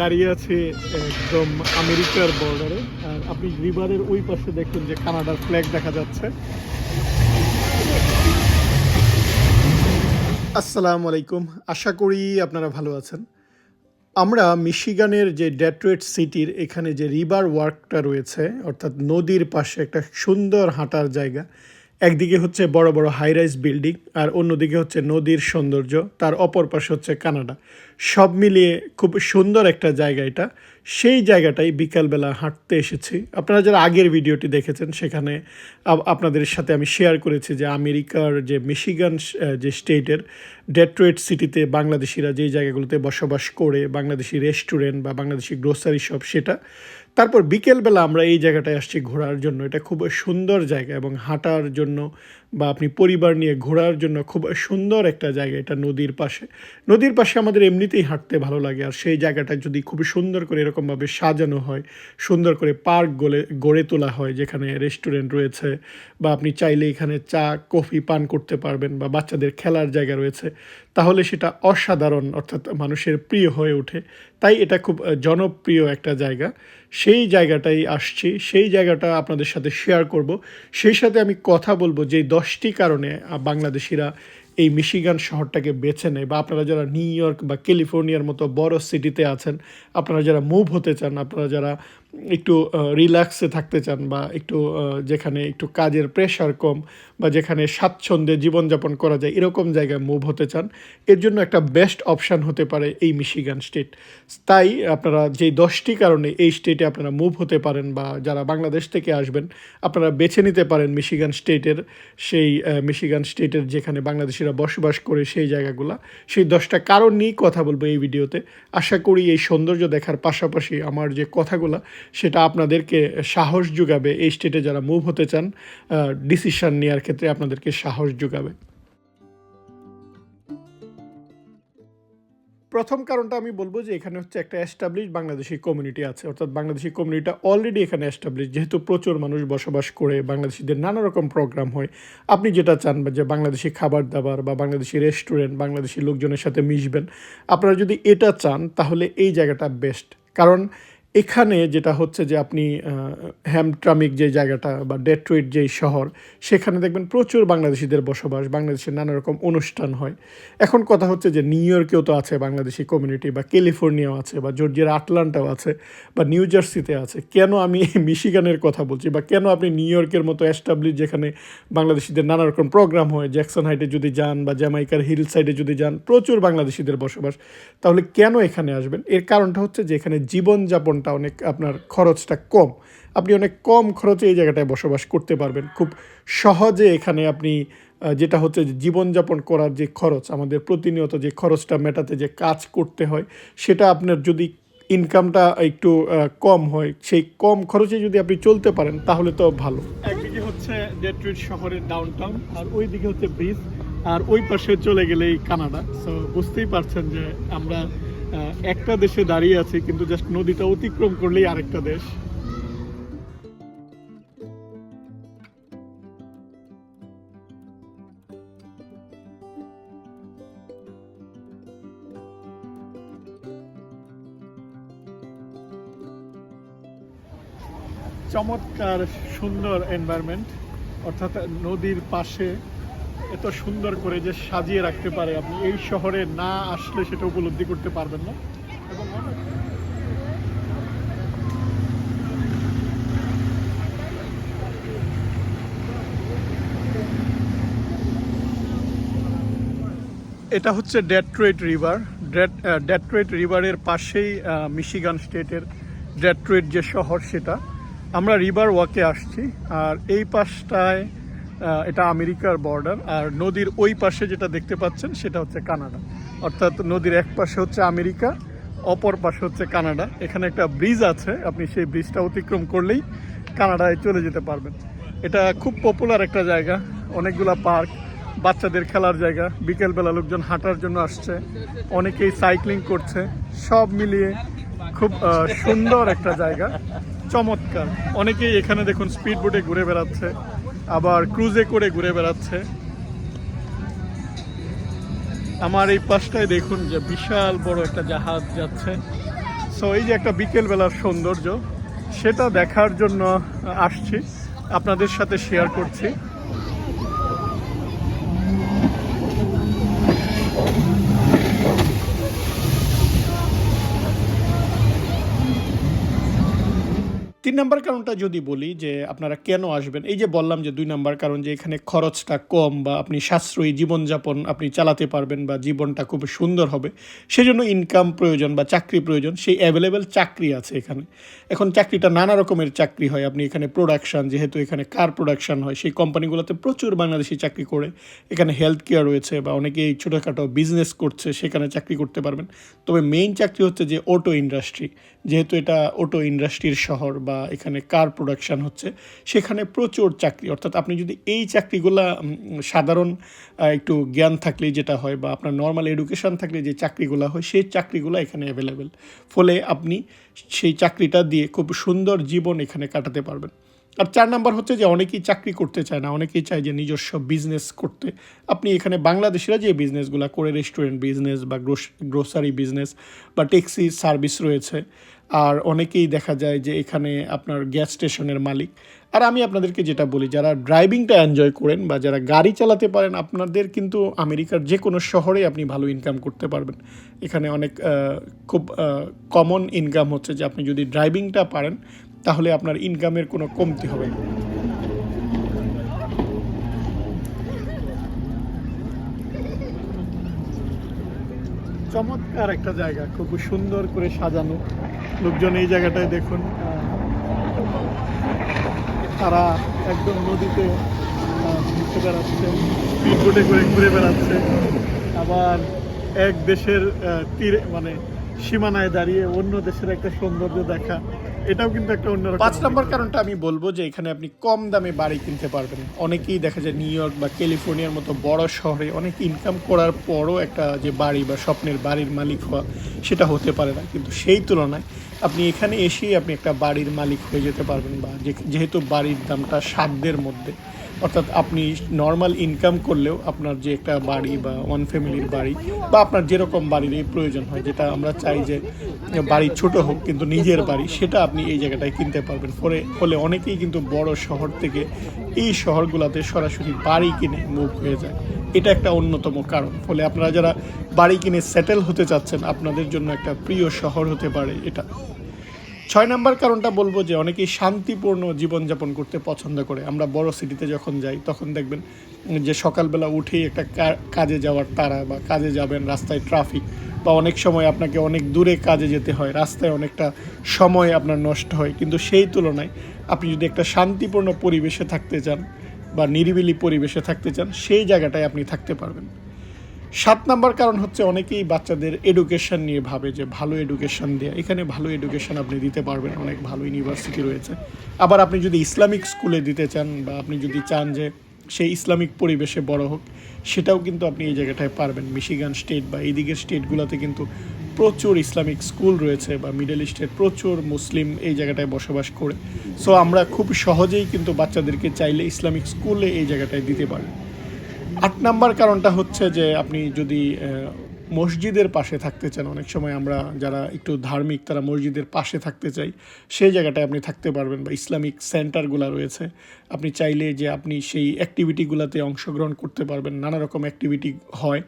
দাঁড়িয়ে আছি একদম আমেরিকার বর্ডারে আর আপনি রিভারের ওই পাশে দেখুন যে কানাডার ফ্ল্যাগ দেখা যাচ্ছে। আসসালামু আলাইকুম। আশা করি আপনারা ভালো আছেন। আমরা মিশিগানের যে ডেট্রয়েট সিটির এখানে যে রিভার ওয়ার্কটা রয়েছে, অর্থাৎ নদীর পাশে একটা সুন্দর হাঁটার জায়গা একদিকে হচ্ছে বড় বড় হাইরাইজ বিল্ডিং আর অন্যদিকে হচ্ছে নদীর সৌন্দর্য, তার অপর পাশে হচ্ছে কানাডা। সব মিলিয়ে খুব সুন্দর একটা জায়গা এটা। সেই জায়গাটাই বিকালবেলা হাঁটতে এসেছি। আপনারা যারা আগের ভিডিওটি দেখেছেন, সেখানে আপনাদের সাথে আমি শেয়ার করেছি যে আমেরিকার যে মিশিগান যে স্টেটের ডেট্রয়েট সিটিতে বাংলাদেশিরা যেই জায়গাগুলোতে বসবাস করে, বাংলাদেশি রেস্টুরেন্ট বা বাংলাদেশি গ্রোসারি শপ সেটা তারপর বিকেলবেলা আমরা এই জায়গাটায় আসছি ঘোরার জন্য। এটা খুব সুন্দর জায়গা এবং হাঁটার জন্য বা আপনি পরিবার নিয়ে ঘোরার জন্য খুব সুন্দর একটা জায়গা, এটা নদীর পাশে। নদীর পাশে আমাদের এমনিতেই হাঁটতে ভালো লাগে, আর সেই জায়গাটা যদি খুব সুন্দর করে এরকমভাবে সাজানো হয়, সুন্দর করে পার্ক গড়ে গড়ে তোলা হয়, যেখানে রেস্টুরেন্ট রয়েছে, বা আপনি চাইলে এখানে চা, কফি পান করতে পারবেন, বা বাচ্চাদের খেলার জায়গা রয়েছে, তাহলে সেটা অসাধারণ, অর্থাৎ মানুষের প্রিয় হয়ে ওঠে। তাই এটা খুব জনপ্রিয় একটা জায়গা। সেই জায়গাটাই আসছি, সেই জায়গাটা আপনাদের সাথে শেয়ার করব। সেই সাথে আমি কথা বলব যে দশটি কারণে বাংলাদেশিরা এই মিশিগান শহরটাকে বেছে নেয়। বা আপনারা যারা নিউ ইয়র্ক বা ক্যালিফোর্নিয়ার মতো বড় সিটিতে আছেন, আপনারা যারা মুভ হতে চান, আপনারা যারা একটু রিল্যাক্সে থাকতে চান বা একটু যেখানে একটু কাজের প্রেশার কম বা যেখানে স্বাচ্ছন্দ্যে জীবনযাপন করা যায়, এরকম জায়গায় মুভ হতে চান, এর জন্য একটা বেস্ট অপশান হতে পারে এই মিশিগান স্টেট তাই আপনারা যে দশটি কারণে এই স্টেটে আপনারা মুভ হতে পারেন বা যারা বাংলাদেশ থেকে আসবেন, আপনারা বেছে নিতে পারেন মিশিগান স্টেটের সেই মিশিগান স্টেটের যেখানে বাংলাদেশিরা বসবাস করে সেই জায়গাগুলা। সেই দশটা কারণ নিয়েই কথা বলব এই ভিডিওতে আশা করি এই সৌন্দর্য দেখার পাশাপাশি আমার যে কথাগুলা সেটা আপনাদেরকে সাহস যোগাবে, এই স্টেটে যারা মুভ হতে চান ডিসিশন নেওয়ার ক্ষেত্রে আপনাদেরকে সাহস যোগাবে। প্রথম কারণটা আমি বলব যে এখানে হচ্ছে একটা এস্টাবলিশ বাংলাদেশি কমিউনিটি আছে। অর্থাৎ বাংলাদেশি কমিউনিটিটা অলরেডি এখানে এস্টাবলিশ যেহেতু প্রচুর মানুষ বসবাস করে, বাংলাদেশিদের নানা রকম প্রোগ্রাম হয়। আপনি যেটা চান যে বাংলাদেশি খাবার দাবার বা বাংলাদেশি রেস্টুরেন্ট বাংলাদেশি লোকজনের সাথে মিশবেন, আপনারা যদি এটা চান, তাহলে এই জায়গাটা বেস্ট কারণ এখানে যেটা হচ্ছে যে আপনি হ্যামট্রামিক যে জায়গাটা বা ডেট্রয়েট যেই শহর, সেখানে দেখবেন প্রচুর বাংলাদেশিদের বসবাস, বাংলাদেশের নানা রকম অনুষ্ঠান হয়। এখন কথা হচ্ছে যে নিউ ইয়র্কেও তো আছে বাংলাদেশি কমিউনিটি বা ক্যালিফোর্নিয়াও আছে বা জর্জিয়ার আটলান্টাও আছে বা নিউ জার্সিতে আছে। কেন আমি মিশিগানের কথা বলছি বা কেন আপনি নিউ ইয়র্কের মতো অ্যাস্টাবলিশ যেখানে বাংলাদেশিদের নানা রকম প্রোগ্রাম হয়, জ্যাকসন হাইটে যদি যান বা জ্যামাইকার হিল সাইডে যদি যান, প্রচুর বাংলাদেশিদের বসবাস। তাহলে কেন এখানে আসবেন? এর কারণটা হচ্ছে যে এখানে জীবনযাপনটা অনেক আপনার খরচটা কম। আপনি অনেক কম খরচে এই জায়গাটায় বসবাস করতে পারবেন। খুব সহজে এখানে আপনি যেটা হচ্ছে জীবনযাপন করার যে খরচ, আমাদের প্রতিনিয়ত যে খরচটা মেটাতে যে কাজ করতে হয়, সেটা আপনার যদি ইনকামটা একটু কম হয়, সেই কম খরচে যদি আপনি চলতে পারেন, তাহলে তো ভালো। একদিকে হচ্ছে ডেট্রয়েট শহরের ডাউনটাউন আর ওই দিকে হচ্ছে ব্রিজ আর ওই পাশে চলে গেলেই কানাডা সো বুঝতেই পারছেন যে আমরা একটা দেশে দাঁড়িয়ে আছি, কিন্তু জাস্ট নদীটা অতিক্রম করলেই আরেকটা দেশ। চমৎকার, সুন্দর এনভায়রনমেন্ট অর্থাৎ নদীর পাশে এত সুন্দর করে যে সাজিয়ে রাখতে পারে আপনি এই শহরে না আসলে সেটা উপলব্ধি করতে পারবেন না। এটা হচ্ছে ডেট্রয়েট রিভার। ডেট্রয়েট রিভারের পাশেই মিশিগান স্টেটের ডেট্রয়েট যে শহর সেটা। আমরা রিভার ওয়াকে আসছি, আর এই পাশটায় এটা আমেরিকার বর্ডার আর নদীর ওই পাশে যেটা দেখতে পাচ্ছেন সেটা হচ্ছে কানাডা। অর্থাৎ নদীর এক পাশে হচ্ছে আমেরিকা, অপর পাশে হচ্ছে কানাডা। এখানে একটা ব্রিজ আছে, আপনি সেই ব্রিজটা অতিক্রম করলেই কানাডায় চলে যেতে পারবেন। এটা খুব পপুলার একটা জায়গা, অনেকগুলা পার্ক বাচ্চাদের খেলার জায়গা, বিকেলবেলা লোকজন হাঁটার জন্য আসছে, অনেকেই সাইক্লিং করছে, সব মিলিয়ে খুব সুন্দর একটা জায়গা, চমৎকার। অনেকেই এখানে দেখুন স্পিড বোটে ঘুরে বেড়াচ্ছে। আবার ক্রুজে করে ঘুরে বেড়াচ্ছে। আমার এই পাশটায় দেখুন যে বিশাল বড় একটা জাহাজ যাচ্ছে। সো এই যে একটা বিকেলবেলার সৌন্দর্য, সেটা দেখার জন্য আসছি। আপনাদের সাথে শেয়ার করছি। তিন নাম্বার কারণটা যদি বলি যে আপনারা কেন আসবেন? এই যে বললাম যে দুই নাম্বার কারণ যে এখানে খরচটা কম বা আপনি সাশ্রয়ী জীবনযাপন আপনি চালাতে পারবেন বা জীবনটা খুব সুন্দর হবে, সেজন্য ইনকাম প্রয়োজন বা চাকরি প্রয়োজন, সেই অ্যাভেলেবেল চাকরি আছে এখানে। এখন চাকরিটা নানা রকমের চাকরি হয়, আপনি এখানে প্রোডাকশন যেহেতু এখানে কার প্রোডাকশন হয়, সেই কোম্পানিগুলোতে প্রচুর বাংলাদেশি চাকরি করে, এখানে হেলথ কেয়ার রয়েছে বা অনেকেই ছোটোখাটো বিজনেস করছে, সেখানে চাকরি করতে পারবেন। তবে মেইন চাকরি হচ্ছে যে অটো ইন্ডাস্ট্রি যেহেতু এটা অটো ইন্ডাস্ট্রির শহর বা এখানে কার প্রোডাকশন হচ্ছে, সেখানে প্রচুর চাকরি। অর্থাৎ আপনি যদি এই চাকরিগুলা সাধারণ একটু জ্ঞান থাকলে যেটা হয় বা আপনার নর্মাল এডুকেশন থাকলে যে চাকরিগুলো হয়, সেই চাকরিগুলো এখানে অ্যাভেলেবেল ফলে আপনি সেই চাকরিটা দিয়ে খুব সুন্দর জীবন এখানে কাটাতে পারবেন। আর চার নাম্বার হচ্ছে যে অনেকেই চাকরি করতে চায় না, অনেকেই চায় যে নিজস্ব বিজনেস করতে। আপনি এখানে বাংলাদেশিরা যে বিজনেসগুলো করে রেস্টুরেন্ট বিজনেস বা গ্রোসারি বিজনেস বা ট্যাক্সি সার্ভিস রয়েছে আর অনেকেই দেখা যায় যে এখানে আপনার গ্যাস স্টেশনের মালিক। আর আমি আপনাদেরকে যেটা বলি, যারা ড্রাইভিংটা এনজয় করেন বা যারা গাড়ি চালাতে পারেন, আপনাদের কিন্তু আমেরিকার যে কোনো শহরে আপনি ভালো ইনকাম করতে পারবেন। এখানে অনেক খুব কমন ইনকাম হচ্ছে যে আপনি যদি ড্রাইভিংটা পারেন, তাহলে আপনার ইনকামের কোনো কমতি হবে না। চমৎকার একটা জায়গা, খুব সুন্দর করে সাজানো। লোকজন এই জায়গাটায় দেখুন। তারা একদম নদীতে ঘুরতে বেড়াচ্ছে স্পিডবোটে করে ঘুরে বেড়াচ্ছে। আবার এক দেশের তীরে মানে সীমানায় দাঁড়িয়ে অন্য দেশের একটা সৌন্দর্য দেখা। এটাও কিন্তু একটা অন্য পাঁচ নম্বর কারণটা আমি বলব যে এখানে আপনি কম দামে বাড়ি কিনতে পারবেন। অনেকেই দেখা যায় নিউ ইয়র্ক বা ক্যালিফোর্নিয়ার মতো বড় শহরে অনেক ইনকাম করার পরও একটা যে বাড়ি বা স্বপ্নের বাড়ির মালিক হওয়া সেটা হতে পারে না। কিন্তু সেই তুলনায় আপনি এখানে এসেই আপনি একটা বাড়ির মালিক হয়ে যেতে পারবেন বা যেহেতু বাড়ির দামটা সাধ্যের মধ্যে। অর্থাৎ আপনি নর্মাল ইনকাম করলেও আপনার যে একটা বাড়ি বা ওয়ান ফ্যামিলির বাড়ি বা আপনার যেরকম বাড়ির এই প্রয়োজন হয়, যেটা আমরা চাই যে বাড়ি ছোট হোক কিন্তু নিজের বাড়ি, সেটা আপনি এই জায়গাটায় কিনতে পারবেন। ফলে ফলে অনেকেই কিন্তু বড় শহর থেকে এই শহরগুলোতে সরাসরি বাড়ি কিনে মুভ হয়ে যায়। এটা একটা অন্যতম কারণ। ফলে আপনারা যারা বাড়ি কিনে সেটেল হতে চাচ্ছেন, আপনাদের জন্য একটা প্রিয় শহর হতে পারে এটা। ছয় নাম্বার কারণটা বলব যে অনেকেই শান্তিপূর্ণ জীবনযাপন করতে পছন্দ করে। আমরা বড় সিটিতে যখন যাই, তখন দেখবেন যে সকালবেলা উঠেই একটা কাজে যাওয়ার তারা বা কাজে যাবেন, রাস্তায় ট্রাফিক বা অনেক সময় আপনাকে অনেক দূরে কাজে যেতে হয়, রাস্তায় অনেকটা সময় আপনার নষ্ট হয়। কিন্তু সেই তুলনায় আপনি যদি একটা শান্তিপূর্ণ পরিবেশে থাকতে চান বা নিরিবিলি পরিবেশে থাকতে চান, সেই জায়গাটায় আপনি থাকতে পারবেন। সাত নাম্বার কারণ হচ্ছে অনেকেই বাচ্চাদের এডুকেশন নিয়ে ভাবে যে ভালো এডুকেশন দেয়া, এখানে ভালো এডুকেশন আপনি দিতে পারবেন, অনেক ভালো ইউনিভার্সিটি রয়েছে। আবার আপনি যদি ইসলামিক স্কুলে দিতে চান বা আপনি যদি চান যে সেই ইসলামিক পরিবেশে বড় হোক, সেটাও কিন্তু আপনি এই জায়গাটায় পারবেন। মিশিগান স্টেট বা এই দিকের স্টেটগুলোতে কিন্তু প্রচুর ইসলামিক স্কুল রয়েছে বা মিডল ইস্টের প্রচুর মুসলিম এই জায়গাটায় বসবাস করে। সো আমরা খুব সহজেই কিন্তু বাচ্চাদেরকে চাইলে ইসলামিক স্কুলে এই জায়গাটায় দিতে পারি। আট নাম্বার কারণটা হচ্ছে যে আপনি যদি মসজিদের পাশে থাকতে চান, অনেক সময় আমরা যারা একটু ধার্মিক, তারা মসজিদের পাশে থাকতে চাই, সেই জায়গাটায় আপনি থাকতে পারবেন বা ইসলামিক সেন্টারগুলো রয়েছে। আপনি চাইলে যে আপনি সেই অ্যাক্টিভিটিগুলোতে অংশগ্রহণ করতে পারবেন, নানা রকম অ্যাক্টিভিটি হয়,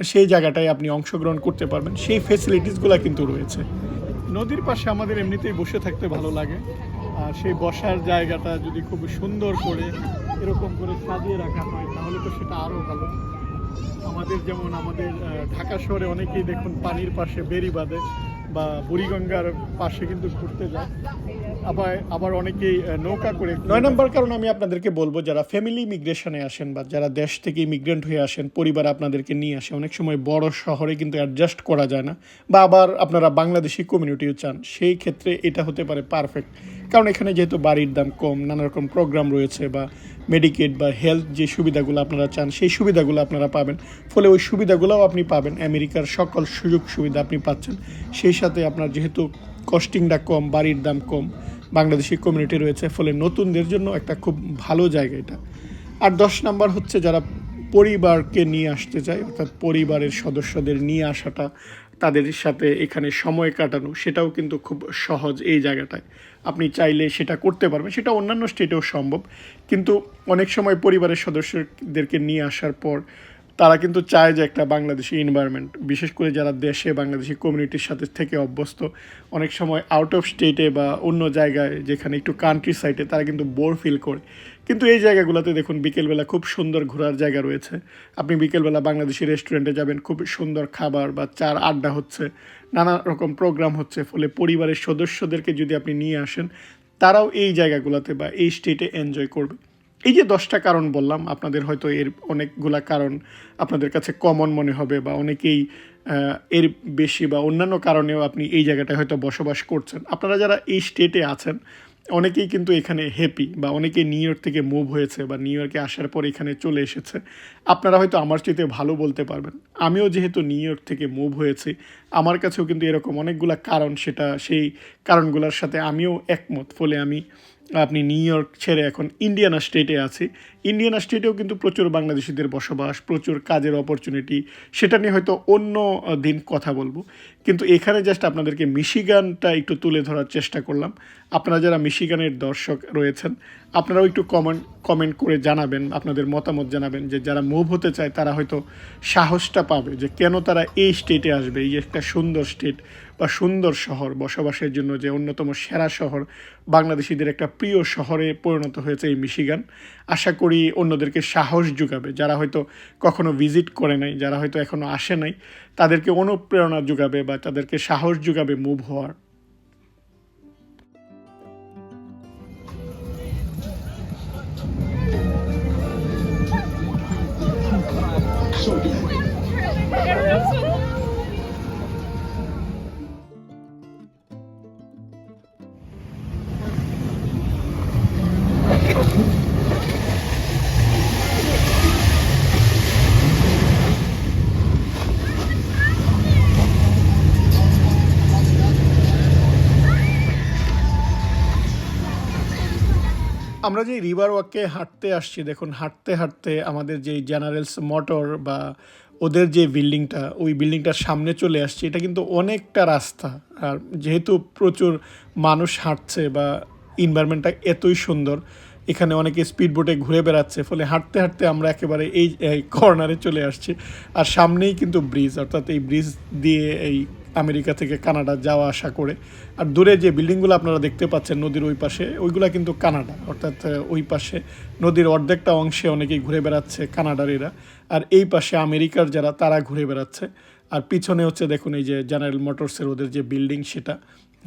সেই জায়গাটায় আপনি অংশগ্রহণ করতে পারবেন, সেই ফেসিলিটিসগুলো কিন্তু রয়েছে। নদীর পাশে আমাদের এমনিতেই বসে থাকতে ভালো লাগে, আর সেই বসার জায়গাটা যদি খুব সুন্দর করে এরকম করে সাজিয়ে রাখা হয় তাহলে তো সেটা আরও ভালো। আমাদের যেমন আমাদের ঢাকা শহরে অনেকেই দেখুন পানির পাশে বেরি বাঁধে বা বুড়িগঙ্গার পাশে কিন্তু ঘুরতে যায়। আবার আবার অনেকেই নৌকা করে নয় নম্বর কারণ আমি আপনাদেরকে বলব, যারা ফ্যামিলি মিগ্রেশনে আসেন বা যারা দেশ থেকে ইমিগ্রেন্ট হয়ে আসেন, পরিবার আপনাদেরকে নিয়ে আসে, অনেক সময় বড় শহরে কিন্তু অ্যাডজাস্ট করা যায় না বা আবার আপনারা বাংলাদেশি কমিউনিটিও চান, সেই ক্ষেত্রে এটা হতে পারে পারফেক্ট কারণ এখানে যেহেতু বাড়ির দাম কম, নানা রকম প্রোগ্রাম রয়েছে বা মেডিকেট বা হেলথ যে সুবিধাগুলো আপনারা চান, সেই সুবিধাগুলো আপনারা পাবেন। ফলে ওই সুবিধাগুলোও আপনি পাবেন। আমেরিকার সকল সুযোগ সুবিধা আপনি পাচ্ছেন। সেই সাথে আপনার যেহেতু কস্টিংটা কম, বাড়ির দাম কম, বাংলাদেশি কমিউনিটি রয়েছে, ফলে নতুনদের জন্য একটা খুব ভালো জায়গা এটা। আর দশ নাম্বার হচ্ছে যারা পরিবারকে নিয়ে আসতে চায়, অর্থাৎ পরিবারের সদস্যদের নিয়ে আসাটা, তাদের সাথে এখানে সময় কাটানো, সেটাও কিন্তু খুব সহজ এই জায়গাটায়। আপনি চাইলে সেটা করতে পারবেন, সেটা অন্যান্য স্টেটেও সম্ভব, কিন্তু অনেক সময় পরিবারের সদস্যদেরকে নিয়ে আসার পর তারা কিন্তু চায় যে একটা বাংলাদেশি এনভায়রনমেন্ট বিশেষ করে যারা দেশে, বাংলাদেশি কমিউনিটির সাথে থেকে অভ্যস্ত। অনেক সময় আউট অফ স্টেটে বা অন্য জায়গায়, যেখানে একটু কান্ট্রি সাইডে তারা কিন্তু বোর ফিল করে। কিন্তু এই জায়গাগুলোতে দেখুন, বিকেলবেলা খুব সুন্দর ঘোরার জায়গা রয়েছে। আপনি বিকেলবেলা বাংলাদেশি রেস্টুরেন্টে যাবেন, খুব সুন্দর খাবার বা চার আড্ডা হচ্ছে, নানা রকম প্রোগ্রাম হচ্ছে, ফলে পরিবারের সদস্যদেরকে যদি আপনি নিয়ে আসেন, তারাও এই জায়গাগুলোতে বা এই স্টেটে এনজয় করবে। এই যে দশটা কারণ বললাম, আপনাদের হয়তো এর অনেকগুলা কারণ আপনাদের কাছে কমন মনে হবে বা অনেকেই এর বেশি বা অন্যান্য কারণেও আপনি এই জায়গাটায় হয়তো বসবাস করছেন। আপনারা যারা এই স্টেটে আছেন, অনেকেই কিন্তু এখানে হ্যাপি বা অনেকেই নিউ ইয়র্ক থেকে মুভ হয়েছে বা নিউ ইয়র্কে আসার পর এখানে চলে এসেছে। আপনারা হয়তো আমার চেয়ে ভালো বলতে পারবেন। আমিও যেহেতু নিউ ইয়র্ক থেকে মুভ হয়েছি, আমার কাছেও কিন্তু এরকম অনেকগুলা কারণ, সেটা সেই কারণগুলোর সাথে আমিও একমত। ফলে আমি আপনি নিউ ইয়র্ক ছেড়ে এখন ইন্ডিয়ানা স্টেটে আছি। ইন্ডিয়ানা স্টেটেও কিন্তু প্রচুর বাংলাদেশিদের বসবাস, প্রচুর কাজের অপরচুনিটি সেটা নিয়ে হয়তো অন্য দিন কথা বলব। কিন্তু এখানে জাস্ট আপনাদেরকে মিশিগানটা একটু তুলে ধরার চেষ্টা করলাম। আপনারা যারা মিশিগানের দর্শক রয়েছেন, আপনারাও একটু কমেন্ট কমেন্ট করে জানাবেন, আপনাদের মতামত জানাবেন যে যারা মুভ হতে চায়, তারা হয়তো সাহসটা পাবে যে কেন তারা এই স্টেটে আসবে, এই একটা সুন্দর স্টেট বা সুন্দর শহর বসবাসের জন্য যে অন্যতম সেরা শহর বাংলাদেশিদের একটা প্রিয় শহরে পরিণত হয়েছে এই মিশিগান। আশা করি অন্যদেরকে সাহস যোগাবে। যারা হয়তো কখনো ভিজিট করে নাই, যারা হয়তো এখনও আসে নাই, তাদেরকে অনুপ্রেরণা যোগাবে বা তাদেরকে সাহস যোগাবে মুভ হওয়ার। আমরা যে রিভার ওয়াকে হাঁটতে আসছি, দেখুন, হাঁটতে হাঁটতে আমাদের যে জেনারেলস মোটর বা ওদের যে বিল্ডিংটা ওই বিল্ডিংটার সামনে চলে আসছে, এটা কিন্তু অনেকটা রাস্তা। আর যেহেতু প্রচুর মানুষ হাঁটছে বা এনভায়রনমেন্টটা এতই সুন্দর, এখানে অনেকে স্পিড বোটে ঘুরে বেড়াচ্ছে, ফলে হাঁটতে হাঁটতে আমরা একেবারে এই কর্নারে চলে আসছি। আর সামনেই কিন্তু ব্রিজ অর্থাৎ এই ব্রিজ দিয়ে এই আমেরিকা থেকে কানাডা যাওয়া আসা করে। আর দূরে যে বিল্ডিংগুলো আপনারা দেখতে পাচ্ছেন নদীর ওই পাশে, ওইগুলা কিন্তু কানাডা। অর্থাৎ ওই পাশে নদীর অর্ধেকটা অংশে অনেকেই ঘুরে বেড়াচ্ছে কানাডার এরা। আর এই পাশে আমেরিকার যারা, তারা ঘুরে বেড়াচ্ছে। আর পিছনে হচ্ছে দেখুন এই যে জেনারেল মোটরসের ওদের যে বিল্ডিং সেটা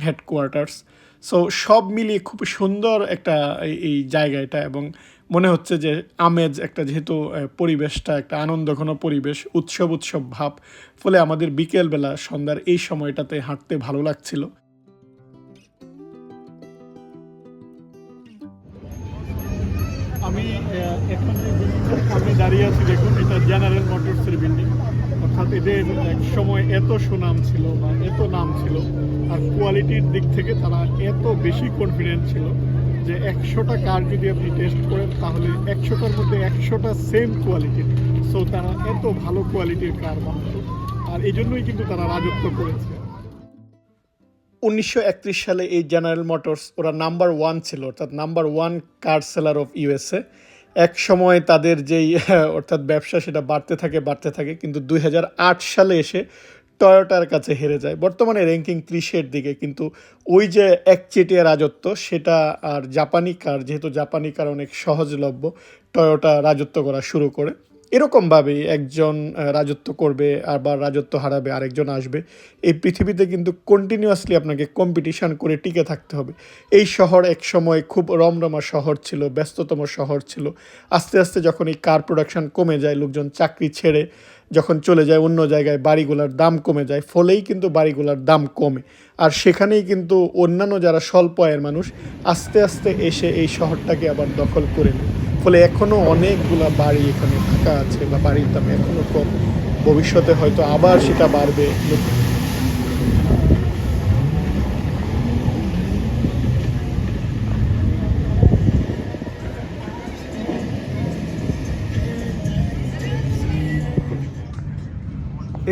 হেডকোয়ার্টার্স সো সব মিলিয়ে খুব সুন্দর একটা এই- জায়গা এটা এবং মনে হচ্ছে যে আমেজ একটা যেহেতু পরিবেশটা, একটা আনন্দঘন পরিবেশ, উৎসব উৎসব ভাব, ফলে আমাদের বিকেলবেলা সন্ধ্যার এই সময়টাতে হাঁটতে ভালো লাগছিল। আমি এখন যে সামনে দাঁড়িয়ে আছি, দেখুন, এটা জেনারেল মোটরসের বিল্ডিং অর্থাৎ এদের এক সময় এত সুনাম ছিল বা এত নাম ছিল, আর কোয়ালিটির দিক থেকে তারা এত বেশি কনফিডেন্ট ছিল। যে একশোটা কার যদি আপনি টেস্ট করেন, তাহলে একশোটার মধ্যে একশোটা সেম কোয়ালিটির সো তারা এত ভালো কোয়ালিটির কার বানাতো আর এই জন্যই কিন্তু তারা রাজত্ব করেছে। উনিশশো একত্রিশ সালে এই জেনারেল মোটরস ওরা নাম্বার ওয়ান ছিল, অর্থাৎ number one car seller of USA এক সময় তাদের যেই, অর্থাৎ ব্যবসা সেটা বাড়তে থাকে বাড়তে থাকে, কিন্তু দুই হাজার আট সালে এসে টয়োটার কাছে হেরে যায়। বর্তমানে র্যাঙ্কিং ত্রিশের দিকে, কিন্তু ওই যে একচেটিয়া রাজত্ব, সেটা আর জাপানি কার, যেহেতু জাপানি কার অনেক সহজলভ্য, টয়োটা রাজত্ব করা শুরু করে। এরকমভাবেই একজন রাজত্ব করবে, আবার রাজত্ব হারাবে, আরেকজন আসবে। এই পৃথিবীতে কিন্তু কন্টিনিউয়াসলি আপনাকে কম্পিটিশন করে টিকে থাকতে হবে। এই শহর এক সময় খুব রমরমা শহর ছিল, ব্যস্ততম শহর ছিল। আস্তে আস্তে যখন এই কার প্রোডাকশন কমে যায়, লোকজন চাকরি ছেড়ে যখন চলে যায় অন্য জায়গায় বাড়িগুলোর দাম কমে যায়, ফলেই কিন্তু বাড়িগুলোর দাম কমে। আর সেখানেই কিন্তু অন্যান্য যারা স্বল্প আয়ের মানুষ, আস্তে আস্তে এসে এই শহরটাকে আবার দখল করে নেয়। ফলে এখনও অনেকগুলা বাড়ি এখানে ফাঁকা আছে বা বাড়ির দাম এখনও কম। ভবিষ্যতে হয়তো আবার সেটা বাড়বে।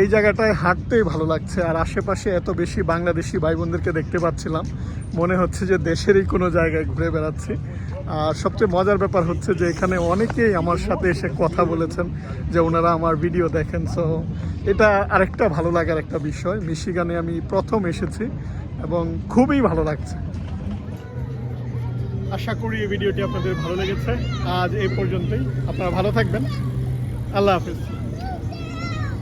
এই জায়গাটায় হাঁটতেই ভালো লাগছে, আর আশেপাশে এত বেশি বাংলাদেশি ভাই বোনদেরকে দেখতে পাচ্ছিলাম। মনে হচ্ছে যে দেশেরই কোনো জায়গায় ঘুরে বেড়াচ্ছি। আর সবচেয়ে মজার ব্যাপার হচ্ছে যে এখানে অনেকেই আমার সাথে এসে কথা বলেছেন যে ওনারা আমার ভিডিও দেখেন। সো এটা আরেকটা ভালো লাগার একটা বিষয়। মিশিগানে আমি প্রথম এসেছি এবং খুবই ভালো লাগছে। আশা করি এই ভিডিওটি আপনাদের ভালো লেগেছে। আজ এই পর্যন্তই। আপনারা ভালো থাকবেন। আল্লাহ হাফিজ।